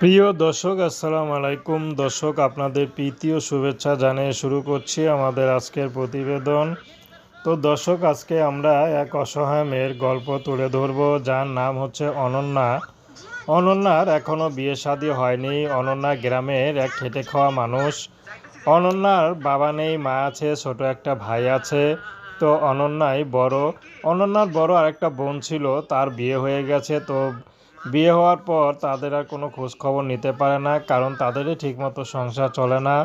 প্রিয় দর্শক, আসসালামু আলাইকুম। দর্শক, আপনাদের প্রীতি ও শুভেচ্ছা জানিয়ে শুরু করছি আমাদের আজকের প্রতিবেদন। তো দর্শক, আজকে আমরা এক অসহায় মেয়ের গল্প তুলে ধরব, যার নাম হচ্ছে অনন্যা। অনন্যার এখনও বিয়ে শাদী হয়নি। অনন্যা গ্রামের এক খেটে খাওয়া মানুষ। অনন্যার বাবা নেই, মা আছে, ছোট একটা ভাই আছে। তো অনন্যাই বড়। অনন্যার বড় আরেকটা বোন ছিল, তার বিয়ে হয়ে গেছে। তো বিয়ে হওয়ার পর তাদের আর কোনো খোঁজ খবর নিতে পারে না, কারণ তাদেরই ঠিকমতো সংসার চলে না।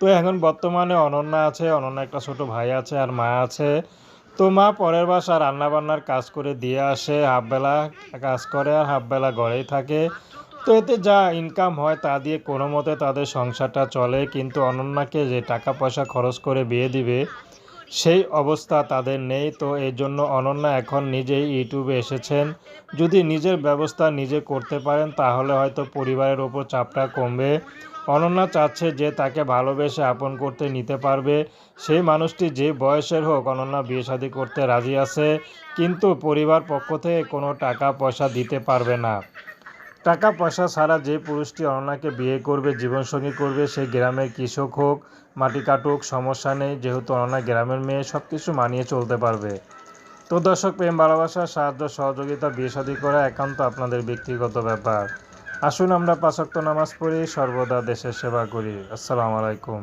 তো এখন বর্তমানে অনন্যা আছে, অনন্যা একটা ছোট ভাই আছে আর মা আছে। তো মা পরের বাসা রান্নাবান্নার কাজ করে দিয়ে আসে, হাফবেলা কাজ করে আর হাফবেলা ঘরেই থাকে। তো এতে যা ইনকাম হয় তা দিয়ে কোনো মতে তাদের সংসারটা চলে, কিন্তু অনন্যাকে যে টাকা পয়সা খরচ করে বিয়ে দিবে সেই অবস্থা তাদের নেই, তো এই জন্য অনন্যা এখন নিজেই ইউটিউবে এসেছেন। যদি নিজের ব্যবস্থা নিজে করতে পারেন, তাহলে হয়তো পরিবারের ওপর চাপটা কমবে। অনন্যা চাচ্ছে যে তাকে ভালোবেসে আপন করতে নিতে পারবে। সেই মানুষটি যে বয়সের হোক, অনন্যা বিয়ে শাদী করতে রাজি আছে, কিন্তু পরিবার পক্ষ থেকে কোনো টাকা পয়সা দিতে পারবে না। টাকা পয়সা ছাড়া যে পুরুষটি অনন্যাকে বিয়ে করবে, জীবনসঙ্গী করবে, সে গ্রামের কৃষক হোক, মাটি কাটুক, সমস্যা নেই, যেহেতু অনন্যা গ্রামের মেয়ে সব কিছু মানিয়ে চলতে পারবে। তো দর্শক, প্রেম, ভালোবাসা, সাহায্য, সহযোগিতা, বিয়ে শাদী করা একান্ত আপনাদের ব্যক্তিগত ব্যাপার। আসুন আমরা পাঁচক্ত নামাজ পড়ি, সর্বদা দেশের সেবা করি। আসসালামু আলাইকুম।